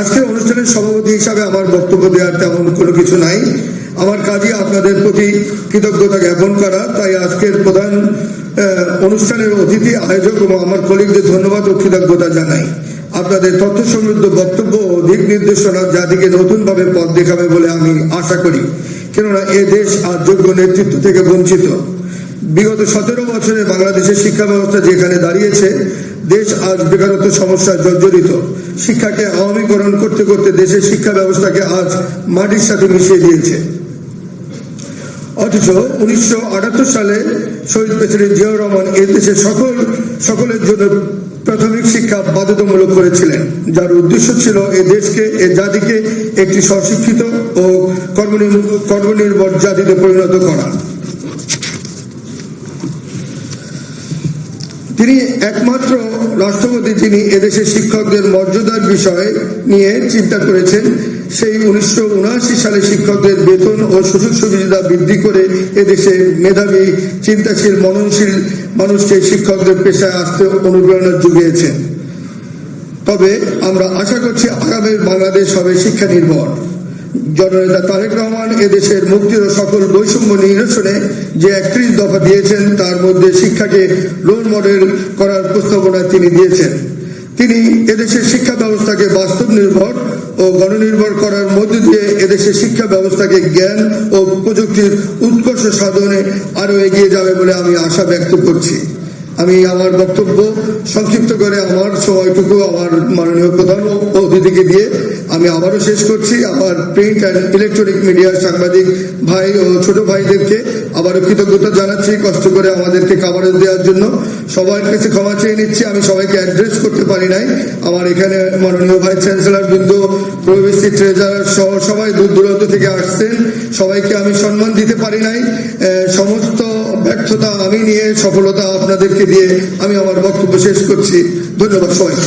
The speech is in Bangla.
আজকের অনুষ্ঠানের সভাপতি হিসাবে আমার বক্তব্য দেওয়ার তেমন কোনো কিছু নাই। আমার কাজই আপনাদের প্রতি কৃতজ্ঞতা জ্ঞাপন করা। তাই আজকের প্রধান অনুষ্ঠানের অতিথি, আয়োজক এবং আমার কলিগদের ধন্যবাদ ও কৃতজ্ঞতা জানাই। আপনাদের তথ্য সমৃদ্ধ বক্তব্য ও দিক নির্দেশনা জাতিকে নতুনভাবে পথ দেখাবে বলে আমি আশা করি। কেননা এ দেশ আর যোগ্য নেতৃত্ব থেকে বঞ্চিত। বিগত সতেরো বছরে বাংলাদেশের শিক্ষা ব্যবস্থা যেখানে দাঁড়িয়েছে দেশ আজ বেকারত্ব সমস্যায় জর্জরিত। শিক্ষাকে আওয়ামীকরণ করতে করতে দেশের শিক্ষা ব্যবস্থাকে আজ মাটির সাথে মিশিয়ে দিয়েছে। অথচ উনিশশো সালে শহীদ প্রেসিডেন্ট জিয়াউর রহমান এই দেশে সকল, সকলের জন্য প্রাথমিক শিক্ষা বাধ্যতামূলক করেছিলেন। যার উদ্দেশ্য ছিল এ দেশকে, এ জাতিকে একটি স্বশিক্ষিত ও কর্মনির- কর্মনির্ভর জাতিতে পরিণত করা। তিনি একমাত্র রাষ্ট্রপতি যিনি এদেশের শিক্ষকদের মর্যাদার বিষয় নিয়ে চিন্তা করেছেন, সেই উনিশশো উনআশি সালে শিক্ষকদের বেতন ও সুযোগ সুবিধা বৃদ্ধি করে এদেশে মেধাবী, চিন্তাশীল, মননশীল মানুষকে শিক্ষকদের পেশায় আসতে অনুপ্রেরণা জুগিয়েছেন তবে আমরা আশা করছি আগামীর বাংলাদেশ হবে শিক্ষা নির্ভর। জননেতা তারেক রহমান এদেশের মুক্তির সকল বৈষম্য নিরসনে যে একত্রিশ দফা দিয়েছেন, তার মধ্যে শিক্ষাকে রোল মডেল করার প্রস্তাবনা তিনি দিয়েছেন। তিনি এদেশের শিক্ষা ব্যবস্থাকে বাস্তব নির্ভর ও গণনির্ভর করার মধ্য দিয়ে এদেশের শিক্ষা ব্যবস্থাকে জ্ঞান ও প্রযুক্তির উৎকর্ষ সাধনে আরও এগিয়ে যাবে বলে আমি আশা ব্যক্ত করছি। আমি আমার বক্তব্য সংক্ষিপ্ত করে আমার সময়টুকু আমার মাননীয় প্রধান অতিথিকে দিয়ে আমি আবারও শেষ করছি। আমার প্রিন্ট অ্যান্ড ইলেকট্রনিক মিডিয়ার সাংবাদিক ভাই ও ছোট ভাইদেরকে আবারও কৃতজ্ঞতা জানাচ্ছি কষ্ট করে আমাদেরকে কাভারেজ দেওয়ার জন্য। সবার কাছে ক্ষমা চেয়ে নিচ্ছি। আমি সবাইকে অ্যাড্রেস করতে পারি নাই। আমার এখানে মাননীয় ভাই চ্যান্সেলর বিন্দু, প্রবেশী ট্রেজারার সহ সবাই দূর দূরান্ত থেকে আসছেন। সবাইকে আমি সম্মান দিতে পারি নাই। সমস্ত ব্যর্থতা আমি নিয়ে সফলতা আপনাদেরকে দিয়ে আমি আমার বক্তব্য শেষ করছি। ধন্যবাদ সবাইকে।